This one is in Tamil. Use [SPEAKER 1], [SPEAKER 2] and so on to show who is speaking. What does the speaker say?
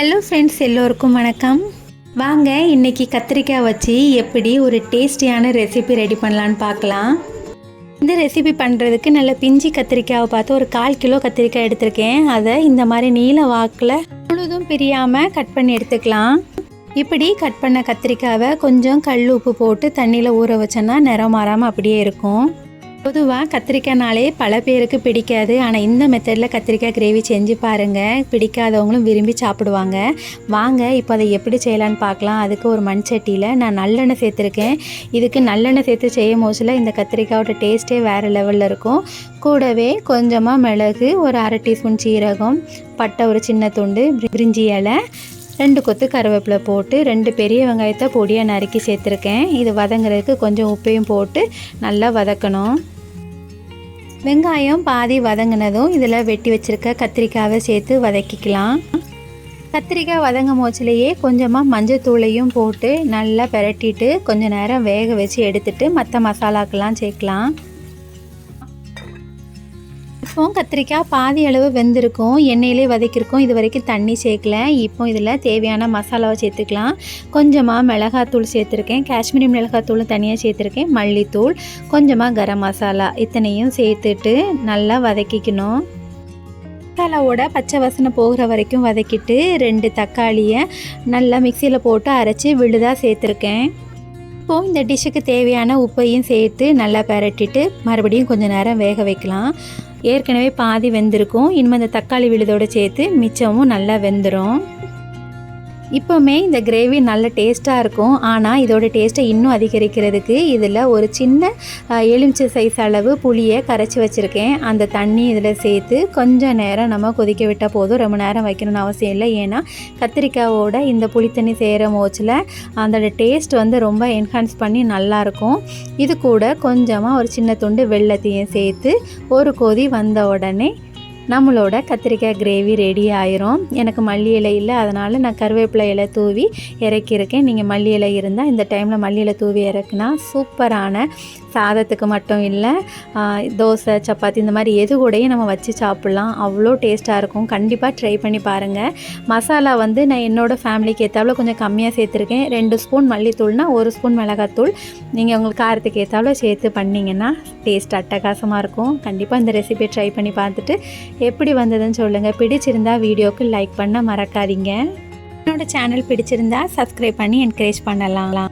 [SPEAKER 1] ஹலோ ஃப்ரெண்ட்ஸ் எல்லோருக்கும் வணக்கம். வாங்க இன்னைக்கு கத்திரிக்காய் வச்சு எப்படி ஒரு டேஸ்டியான ரெசிபி ரெடி பண்ணலான்னு பார்க்கலாம். இந்த ரெசிபி பண்ணுறதுக்கு நல்ல பிஞ்சி கத்திரிக்காவை பார்த்து ஒரு கால் கிலோ கத்திரிக்காய் எடுத்திருக்கேன். அதை இந்த மாதிரி நீல வாக்கில் முழுதும் பிரியாமல் கட் பண்ணி எடுத்துக்கலாம். இப்படி கட் பண்ண கத்திரிக்காவை கொஞ்சம் கல் உப்பு போட்டு தண்ணியில் ஊற வச்சோன்னா நிறம் மாறாமல் அப்படியே இருக்கும். பொதுவாக கத்திரிக்காய்னாலே பல பேருக்கு பிடிக்காது. ஆனால் இந்த மெத்தடில் கத்திரிக்காய் கிரேவி செஞ்சு பாருங்கள் பிடிக்காதவங்களும் விரும்பி சாப்பிடுவாங்க. வாங்க இப்போ அதை எப்படி செய்யலான்னு பார்க்கலாம். அதுக்கு ஒரு மண் சட்டியில் நான் நல்லெண்ணெய் சேர்த்துருக்கேன். இதுக்கு நல்லெண்ணெய் சேர்த்து செய்யும் மோசில் இந்த கத்திரிக்காயோட டேஸ்ட்டே வேறு லெவலில் இருக்கும். கூடவே கொஞ்சமாக மிளகு ஒரு அரை டீஸ்பூன் சீரகம் பட்டை ஒரு சின்ன துண்டு பிரிஞ்சி இலை ரெண்டு கொத்து கருவேப்பிலை போட்டு ரெண்டு பெரிய வெங்காயத்தை பொடியாக நறுக்கி சேர்த்துருக்கேன். இது வதங்குறதுக்கு கொஞ்சம் உப்பையும் போட்டு நல்லா வதக்கணும். வெங்காயம் பாதி வதங்கினதும் இதில் வெட்டி வச்சுருக்க கத்திரிக்காவை சேர்த்து வதக்கிக்கலாம். கத்திரிக்காய் வதங்கும் போச்சிலேயே கொஞ்சமாக மஞ்சத்தூளையும் போட்டு நல்லா பெரட்டிட்டு கொஞ்சம் நேரம் வேக வச்சு எடுத்துட்டு மற்ற மசாலாக்கெல்லாம் சேர்க்கலாம். இப்போ கத்திரிக்காய் பாதி அளவு வெந்திருக்கும் எண்ணெயிலே வதக்கியிருக்கோம் இது வரைக்கும் தண்ணி சேர்க்கல. இப்போ இதில் தேவையான மசாலாவை சேர்த்துக்கலாம். கொஞ்சமாக மிளகாத்தூள் சேர்த்துருக்கேன். காஷ்மீரி மிளகாத்தூள் தனியாக சேர்த்துருக்கேன். மல்லித்தூள் கொஞ்சமாக கரம் மசாலா இத்தனையும் சேர்த்துட்டு நல்லா வதக்கிக்கணும். மசாலாவோட பச்சை வசனை போகிற வரைக்கும் வதக்கிட்டு ரெண்டு தக்காளியை நல்லா மிக்சியில் போட்டு அரைச்சி விழுதாக சேர்த்துருக்கேன். இப்போது இந்த டிஷ்ஷுக்கு தேவையான உப்பையும் சேர்த்து நல்லா பரட்டிட்டு மறுபடியும் கொஞ்சம் நேரம் வேக வைக்கலாம். ஏற்கனவே பாதி வெந்திருக்கும். இனிமேல் இந்த தக்காளி விழுதோடு சேர்த்து மிச்சமும் நல்லா வெந்துடும் இப்போவுமே இந்த கிரேவி நல்ல டேஸ்ட்டாக இருக்கும். ஆனால் இதோட டேஸ்ட்டை இன்னும் அதிகரிக்கிறதுக்கு இதில் ஒரு சின்ன எலுமிச்சை சைஸ் அளவு புளியை கரைச்சி வச்சுருக்கேன். அந்த தண்ணி இதில் சேர்த்து கொஞ்சம் நேரம் நம்ம கொதிக்க விட்டால் போதும். ரொம்ப நேரம் வைக்கணும்னு அவசியம் இல்லை. ஏன்னா கத்திரிக்காவோட இந்த புளி தண்ணி செய்கிற மோச்சில் அதோட டேஸ்ட் வந்து ரொம்ப என்ஹான்ஸ் பண்ணி நல்லாயிருக்கும் இது கூட கொஞ்சமாக ஒரு சின்ன துண்டு வெள்ளத்தையும் சேர்த்து ஒரு கொதி வந்த உடனே நம்மளோட கத்திரிக்காய் கிரேவி ரெடி ஆயிரும். எனக்கு மல்லி இலை இல்லை அதனால் நான் கருவேப்பிலை இலை தூவி இறக்கியிருக்கேன். நீங்கள் மல்லி இலை இருந்தால் இந்த டைமில் மல்லி இலை தூவி இறக்குனா சூப்பரான சாதத்துக்கு மட்டும் இல்லை தோசை சப்பாத்தி இந்த மாதிரி எது கூடயும் நம்ம வச்சு சாப்பிட்லாம். அவ்வளோ டேஸ்ட்டாக இருக்கும். கண்டிப்பாக ட்ரை பண்ணி பாருங்கள் மசாலா வந்து நான் என்னோடய ஃபேமிலிக்கு ஏற்றாவில் கொஞ்சம் கம்மியாக சேர்த்துருக்கேன். ரெண்டு ஸ்பூன் மல்லித்தூள்னா ஒரு ஸ்பூன் மிளகாத்தூள். நீங்கள் உங்களுக்கு காரத்துக்கு ஏற்றாவில் சேர்த்து பண்ணிங்கன்னா டேஸ்ட் அட்டகாசமாக இருக்கும். கண்டிப்பாக இந்த ரெசிபியை ட்ரை பண்ணி பார்த்துட்டு எப்படி வந்ததுன்னு சொல்லுங்கள் பிடிச்சிருந்தா வீடியோக்கு லைக் பண்ண மறக்காதீங்க. என்னோடய சேனல் பிடிச்சிருந்தா சப்ஸ்கிரைப் பண்ணி என்கரேஜ் பண்ணலாம்.